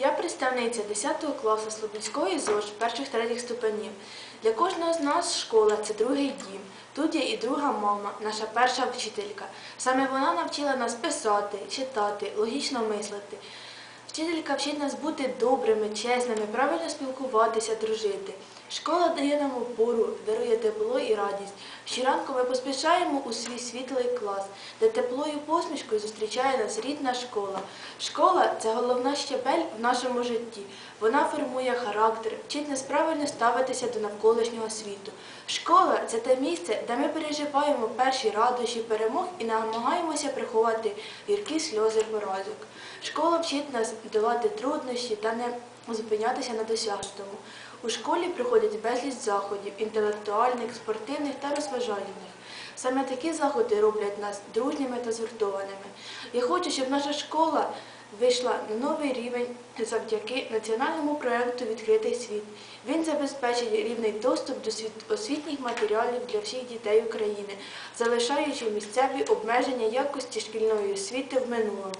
Я представниця 10 класу Слобідської ЗОЖ перших третіх ступенів. Для кожного з нас школа це другий дім. Тут є і друга мама, наша перша вчителька. Саме вона навчила нас писати, читати, логічно мислити. Вчителька вчить нас бути добрими, чесними, правильно спілкуватися, дружити. Школа дає нам опору, дарує тепло і радість. Щоранку ми поспішаємо у свій світлий клас, де теплою посмішкою зустрічає нас рідна школа. Школа це головна щебель в нашому житті. Вона формує характер, вчить нас правильно ставитися до навколишнього світу. Школа це те місце, де ми переживаємо перші радощі, перемог і намагаємося приховати гіркі сльози поразок. Школа вчить нас долати труднощі та не зупинятися на досягнутому. У школі проходять безліч заходів інтелектуальних, спортивних та розважальних. Саме такі заходи роблять нас дружніми та згуртованими. Я хочу, щоб наша школа вийшла на новий рівень завдяки національному проєкту Відкритий світ. Він забезпечить рівний доступ до світ- освітніх матеріалів для всіх дітей України, залишаючи місцеві обмеження якості шкільної освіти в минулому.